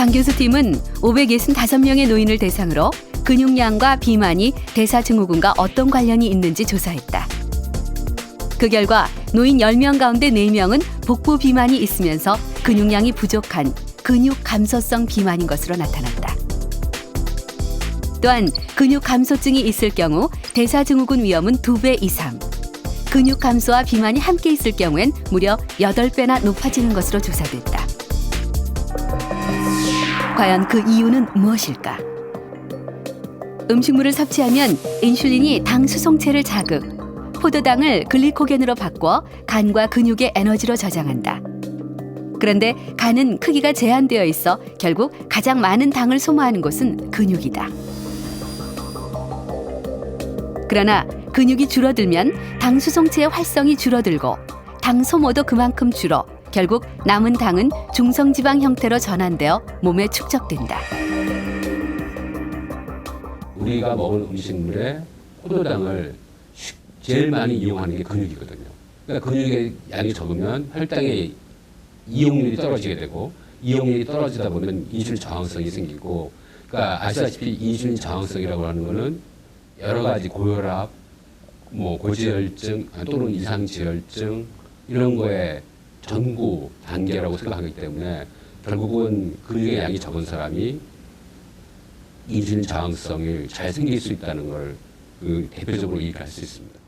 장 교수 팀은 565명의 노인을 대상으로 근육량과 비만이 대사증후군과 어떤 관련이 있는지 조사했다. 그 결과 노인 10명 가운데 4명은 복부 비만이 있으면서 근육량이 부족한 근육 감소성 비만인 것으로 나타났다. 또한 근육 감소증이 있을 경우 대사증후군 위험은 2배 이상, 근육 감소와 비만이 함께 있을 경우엔 무려 8배나 높아지는 것으로 조사됐다. 과연 그 이유는 무엇일까? 음식물을 섭취하면 인슐린이 당 수송체를 자극, 포도당을 글리코겐으로 바꿔 간과 근육의 에너지로 저장한다. 그런데 간은 크기가 제한되어 있어 결국 가장 많은 당을 소모하는 곳은 근육이다. 그러나 근육이 줄어들면 당 수송체의 활성이 줄어들고 당 소모도 그만큼 줄어 결국 남은 당은 중성지방 형태로 전환되어 몸에 축적된다. 우리가 먹은 음식물에 포도당을 쉽- 제일 많이 이용하는 게 근육이거든요. 그러니까 근육의 양이 적으면 혈당의 이용률이 떨어지게 되고 이용률이 떨어지다 보면 인슐린 저항성이 생기고 그러니까 아시다시피 인슐린 저항성이라고 하는 거는 여러 가지 고혈압, 뭐 고지혈증 아, 또는 이상지혈증 이런 거에 전구 단계라고 생각하기 때문에 결국은 근육의 양이 적은 사람이 인슐린 저항성이 잘 생길 수 있다는 걸 그 대표적으로 얘기할 수 있습니다.